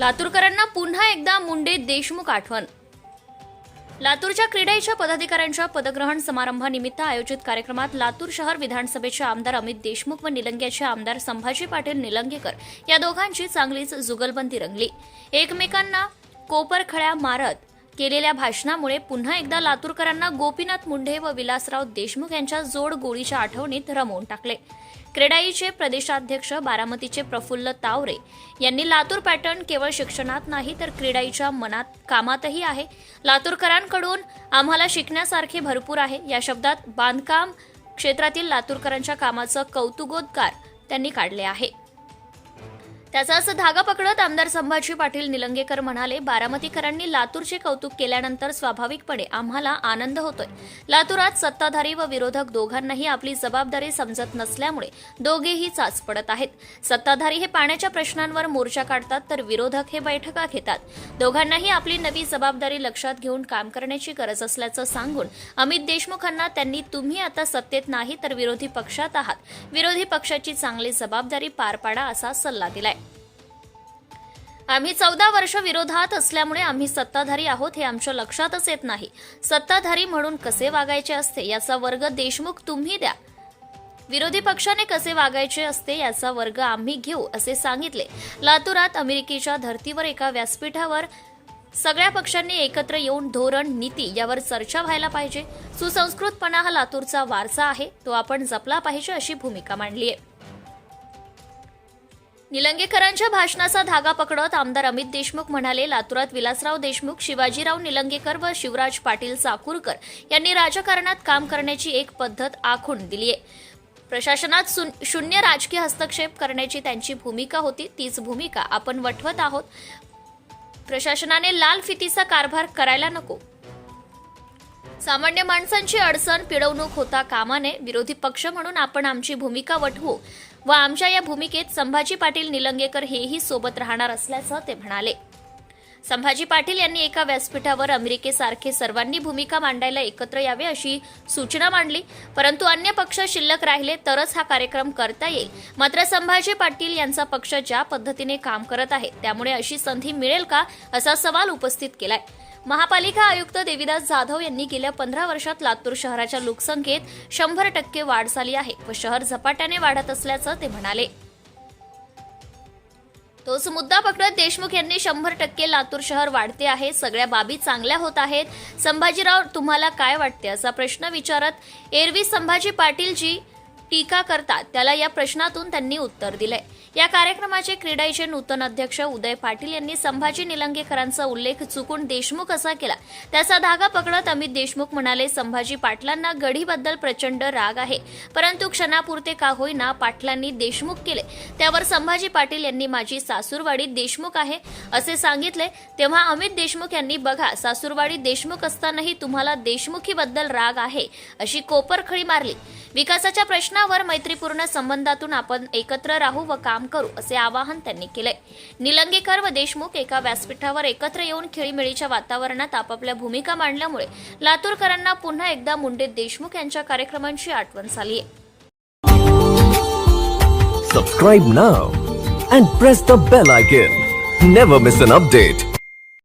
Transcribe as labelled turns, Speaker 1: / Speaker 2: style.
Speaker 1: लातूरकरांना पुन्हा एकदा मुंडे देशमुख आठवण. लातूरच्या क्रीडाईच्या पदाधिकाऱ्यांच्या पदग्रहण समारंभानिमित्त आयोजित कार्यक्रमात लातूर शहर विधानसभेचे आमदार अमित देशमुख व निलंग्याचे आमदार संभाजी पाटील निलंगेकर या दोघांची चांगलीच जुगलबंदी रंगली. एकमेकांना कोपरखळ्या मारत केलेल्या भाषणामुळे पुन्हा एकदा लातूरकरांना गोपीनाथ मुंढे व विलासराव देशमुख यांच्या जोड गोळीच्या आठवणीत रमवून टाकले. क्रेडाईचे प्रदेशाध्यक्ष बारामतीचे प्रफुल्ल तावरे यांनी लातूर पॅटर्न केवळ शिक्षणात नाही तर क्रीडाईच्या मनात कामातही आहे. लातूरकरांकडून आम्हाला शिकण्यासारखे भरपूर आहे. या शब्दात बांधकाम क्षेत्रातील लातूरकरांच्या कामाचं कौतुकोद्गार त्यांनी काढले आहे. त्याचाच धागा पकडत आमदार संभाजी पाटील निलंगेकर म्हणाले बारामतीकरांनी लातूरचे कौतुक केल्यानंतर स्वाभाविकपणे आम्हाला आनंद होतोय. लातूरात सत्ताधारी व विरोधक दोघांनाही आपली जबाबदारी समजत नसल्यामुळे दोघेही चाच पडत आहेत. सत्ताधारी हे पाण्याच्या प्रश्नांवर मोर्चा काढतात तर विरोधक हे बैठका घेतात. दोघांनाही आपली नवी जबाबदारी लक्षात घेऊन काम करण्याची गरज असल्याचं सांगून अमित देशमुखांना त्यांनी तुम्ही आता सत्तेत नाही तर विरोधी पक्षात आहात. विरोधी पक्षाची चांगली जबाबदारी पार पाडा असा सल्ला दिलाय. आम्ही चौदा वर्ष विरोधात असल्यामुळे आम्ही सत्ताधारी आहोत हे आमच्या लक्षातच येत नाही. सत्ताधारी म्हणून कसे वागायचे असते याचा वर्ग देशमुख तुम्ही द्या. विरोधी पक्षाने कसे वागायचे असते याचा वर्ग आम्ही घेऊ असे सांगितले. लातूरात अमेरिकेच्या धर्तीवर एका व्यासपीठावर सगळ्या पक्षांनी एकत्र येऊन धोरण नीती यावर चर्चा व्हायला पाहिजे. सुसंस्कृतपणा हा लातूरचा वारसा आहे तो आपण जपला पाहिजे अशी भूमिका मांडली आहे निलंगेकरांच्या भाषणाचा धागा पकडत आमदार अमित देशमुख म्हणाले लातूरात विलासराव देशमुख शिवाजीराव निलंगेकर व शिवराज पाटील चाकूरकर यांनी राजकारणात काम करण्याची एक पद्धत आखून दिली आहे. प्रशासनात सुन- शून्य राजकीय हस्तक्षेप करण्याची त्यांची भूमिका होती तीच भूमिका आपण वठवत आहोत. प्रशासनाने लाल फितीचा कारभार करायला नको सामान्य माणसांची अडचण पिळवणूक होता कामाने विरोधी पक्ष म्हणून आपण आमची भूमिका वठवू व आमच्या या भूमिकेत संभाजी पाटील निलंगेकर हेही सोबत राहणार असल्याचं ते म्हणाले. संभाजी पाटील यांनी एका व्यासपीठावर अमेरिकेसारखे सर्वांनी भूमिका मांडायला एकत्र यावे अशी सूचना मांडली. परंतु अन्य पक्ष शिल्लक राहिले तरच हा कार्यक्रम करता येईल. मात्र संभाजी पाटील यांचा पक्ष ज्या पद्धतीने काम करत आहे त्यामुळे अशी संधी मिळेल का असा सवाल उपस्थित केलाय. महापालिका आयुक्त देविदास जाधव यांनी गेल्या पंधरा वर्षात लातूर शहराच्या लोकसंख्येत शंभर टक्के वाढ झाली आहे व शहर झपाट्याने वाढत असल्याचं ते म्हणाले. तोच मुद्दा पकडत देशमुख यांनी शंभर टक्के लातूर शहर वाढते आहे सगळ्या बाबी चांगल्या होत आहेत. संभाजीराव तुम्हाला काय वाटते? असा प्रश्न विचारत एरवी संभाजी पाटील जी टीका करतात. त्याला या प्रश्नातून त्यांनी उत्तर दिलंय. या कार्यक्रमाचे क्रीडाईचे नूतन अध्यक्ष उदय पाटील यांनी संभाजी निलंगेकरांचा उल्लेख चुकून देशमुख असा केला. त्याचा धागा पकडत अमित देशमुख म्हणाले संभाजी पाटलांना गढीबद्दल प्रचंड राग आहे. परंतु क्षणापुरते का होईना पाटलांनी देशमुख केले. त्यावर संभाजी पाटील यांनी माझी सासूरवाडी देशमुख आहे असे सांगितले. तेव्हा अमित देशमुख यांनी बघा सासूरवाडी देशमुख असतानाही तुम्हाला देशमुखीबद्दल राग आहे अशी कोपरखळी मारली. विकासाच्या प्रश्नावर मैत्रीपूर्ण संबंधातून आपण एकत्र राहू व काम करू असे आवाहन त्यांनी केले निलंगेकर व देशमुख एका व्यासपीठावर एकत्र येऊन खेळीमेळीच्या वातावरणात आपापल्या भूमिका मांडल्यामुळे लातूरकरांना पुन्हा एकदा मुंडे देशमुख यांच्या कार्यक्रमांची आठवण झाली आहे
Speaker 2: Subscribe now and press the bell icon. Never miss an update.